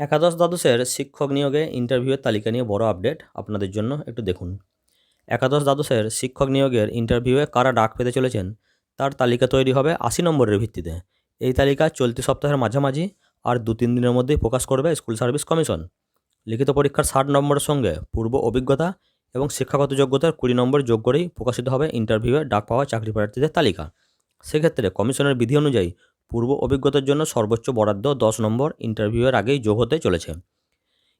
একাদশ দ্বাদশের শিক্ষক নিয়োগে ইন্টারভিউয়ের তালিকা নিয়ে বড় আপডেট আপনাদের জন্য একটু দেখুন। একাদশ দ্বাদশের শিক্ষক নিয়োগের ইন্টারভিউয়ে কারা ডাক পেতে চলেছেন, তার তালিকা তৈরি হবে আশি নম্বরের ভিত্তিতে। এই তালিকা চলতি সপ্তাহের মাঝামাঝি আর দু তিন দিনের মধ্যেই প্রকাশ করবে স্কুল সার্ভিস কমিশন। লিখিত পরীক্ষার ষাট নম্বরের সঙ্গে পূর্ব অভিজ্ঞতা এবং শিক্ষাগত যোগ্যতার কুড়ি নম্বর যোগ করেই প্রকাশিত হবে ইন্টারভিউয়ে ডাক পাওয়া চাকরি প্রার্থীদের তালিকা। সেক্ষেত্রে কমিশনের বিধি অনুযায়ী পূর্ব অভিজ্ঞতার জন্য সর্বোচ্চ বরাদ্দ দশ নম্বর ইন্টারভিউয়ের আগেই যোগ হতে চলেছে।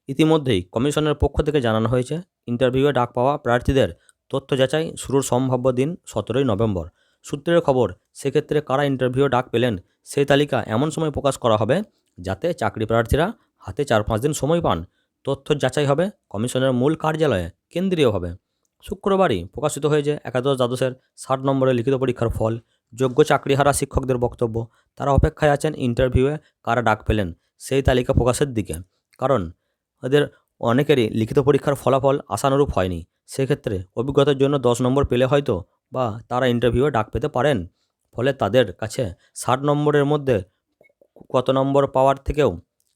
ইতিমধ্যেই কমিশনের পক্ষ থেকে জানানো হয়েছে, ইন্টারভিউয়ে ডাক পাওয়া প্রার্থীদের তথ্য যাচাই শুরুর সম্ভাব্য দিন সতেরোই নভেম্বর। সূত্রের খবর, সেক্ষেত্রে কারা ইন্টারভিউ ডাক পেলেন সেই তালিকা এমন সময় প্রকাশ করা হবে যাতে চাকরি প্রার্থীরা হাতে চার পাঁচ দিন সময় পান। তথ্য যাচাই হবে কমিশনের মূল কার্যালয়ে, কেন্দ্রীয়ভাবে। শুক্রবারই প্রকাশিত হয়েছে একাদশ দ্বাদশের ষাট নম্বরের লিখিত পরীক্ষার ফল। যোগ্য চাকরিহারা শিক্ষকদের বক্তব্য। তারা অপেক্ষায় আছেন ইন্টারভিউয়ে কারা ডাক পেলেন, সেই তালিকা প্রকাশের দিকে। কারণ ওদের অনেকেরই লিখিত পরীক্ষার ফলাফল আশানুরূপ হয়নি। সেক্ষেত্রে অভিজ্ঞতার জন্য দশ নম্বর পেলে হয়তো বা তারা ইন্টারভিউয়ে ডাক পেতে পারেন। ফলে তাদের কাছে ষাট নম্বরের মধ্যে কত নম্বর পাওয়ার থেকেও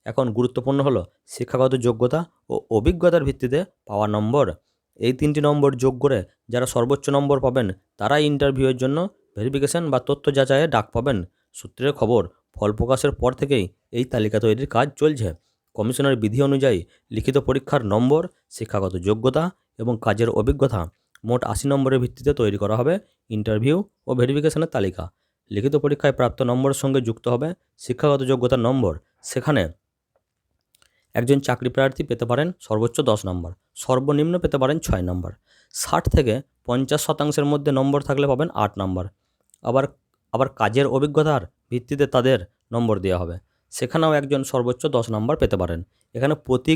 এখন গুরুত্বপূর্ণ হলো শিক্ষাগত যোগ্যতা ও অভিজ্ঞতার ভিত্তিতে পাওয়া নম্বর। এই তিনটি নম্বর যোগ করে যারা সর্বোচ্চ নম্বর পাবেন, তারাই ইন্টারভিউয়ের জন্য ভেরিফিকেশন বা তথ্য যাচাইয়ে ডাক পাবেন। সূত্রের খবর, ফল প্রকাশের পর থেকেই এই তালিকা তৈরির কাজ চলছে। কমিশনের বিধি অনুযায়ী লিখিত পরীক্ষার নম্বর, শিক্ষাগত যোগ্যতা এবং কাজের অভিজ্ঞতা মোট আশি নম্বরের ভিত্তিতে তৈরি করা হবে ইন্টারভিউ ও ভেরিফিকেশনের তালিকা। লিখিত পরীক্ষায় প্রাপ্ত নম্বরের সঙ্গে যুক্ত হবে শিক্ষাগত যোগ্যতার নম্বর। সেখানে একজন চাকরি প্রার্থী পেতে পারেন সর্বোচ্চ দশ নম্বর, সর্বনিম্ন পেতে পারেন ছয় নম্বর। ষাট থেকে পঞ্চাশ শতাংশের মধ্যে নম্বর থাকলে পাবেন আট নম্বর। আবার আবার কাজের অভিজ্ঞতার ভিত্তিতে তাদের নম্বর দেওয়া হবে। সেখানেও একজন সর্বোচ্চ দশ নম্বর পেতে পারেন। এখানে প্রতি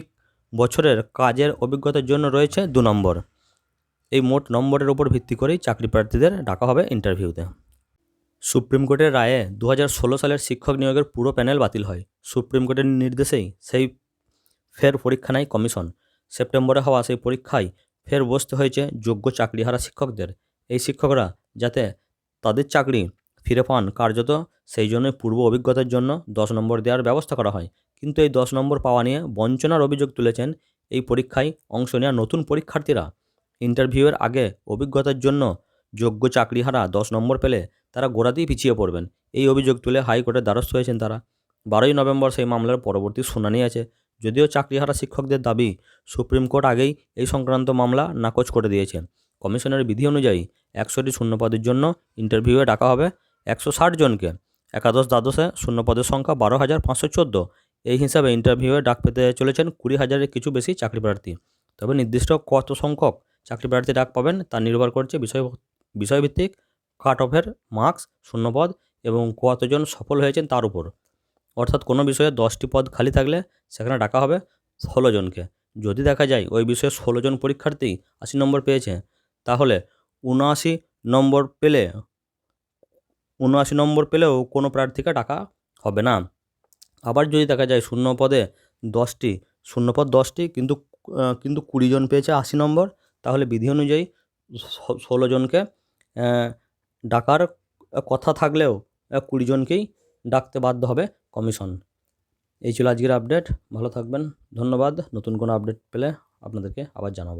বছরের কাজের অভিজ্ঞতার জন্য রয়েছে দু নম্বর। এই মোট নম্বরের উপর ভিত্তি করেই চাকরি প্রার্থীদের ডাকা হবে ইন্টারভিউতে। সুপ্রিম কোর্টের রায়ে দু হাজার ষোলো সালের শিক্ষক নিয়োগের পুরো প্যানেল বাতিল হয়। সুপ্রিম কোর্টের নির্দেশেই সেই ফের পরীক্ষা নেয় কমিশন। সেপ্টেম্বরে হওয়া সেই পরীক্ষায় ফের বসতে হয়েছে যোগ্য চাকরিহারা শিক্ষকদের। এই শিক্ষকরা যাতে তাদের চাকরি ফিরে পান কার্যত সেই জন্যই পূর্ব অভিজ্ঞতার জন্য দশ নম্বর দেওয়ার ব্যবস্থা করা হয়। কিন্তু এই দশ নম্বর পাওয়া নিয়ে বঞ্চনার অভিযোগ তুলেছেন এই পরীক্ষায় অংশ নেওয়া নতুন পরীক্ষার্থীরা। ইন্টারভিউয়ের আগে অভিজ্ঞতার জন্য যোগ্য চাকরিহারা দশ নম্বর পেলে তারা গোড়াতেই পিছিয়ে পড়বেন। এই অভিযোগ তুলে হাইকোর্টের দ্বারস্থ হয়েছেন তারা। বারোই নভেম্বর সেই মামলার পরবর্তী শুনানি আছে। যদিও চাকরিহারা শিক্ষকদের দাবি, সুপ্রিম কোর্ট আগেই এই সংক্রান্ত মামলা নাকচ করে দিয়েছে। কমিশনের বিধি অনুযায়ী একশোটি শূন্যপদের জন্য ইন্টারভিউয়ে ডাকা হবে একশো ষাট জনকে। একাদশ দ্বাদশে শূন্যপদের সংখ্যা বারো হাজার পাঁচশো চোদ্দ। এই হিসাবে ইন্টারভিউয়ে ডাক পেতে চলেছেন কুড়ি হাজারের কিছু বেশি চাকরি প্রার্থী। তবে নির্দিষ্ট কত সংখ্যক চাকরি প্রার্থী ডাক পাবেন তা নির্ভর করছে বিষয় বিষয়ভিত্তিক কাট অফের মার্কস শূন্যপদ এবং কতজন সফল হয়েছেন তার উপর। অর্থাৎ কোনো বিষয়ে দশটি পদ খালি থাকলে সেখানে ডাকা হবে ষোলো জনকে। যদি দেখা যায় ওই বিষয়ে ষোলো জন পরীক্ষার্থী আশি নম্বর পেয়েছে, তাহলে উনআশি নম্বর পেলে, উনআশি নম্বর পেলেও কোনো প্রার্থীকে ডাকা হবে না। আবার যদি দেখা যায় শূন্য পদে দশটি শূন্যপদ দশটি কিন্তু কিন্তু কুড়ি জন পেয়েছে আশি নম্বর, তাহলে বিধি অনুযায়ী ষোলো জনকে ডাকার কথা থাকলেও কুড়ি জনকেই ডাকতে বাধ্য হবে কমিশন। এই ছিল আজকের আপডেট, ভালো থাকবেন, ধন্যবাদ। নতুন কোনো আপডেট পেলে আপনাদেরকে আবার জানাব।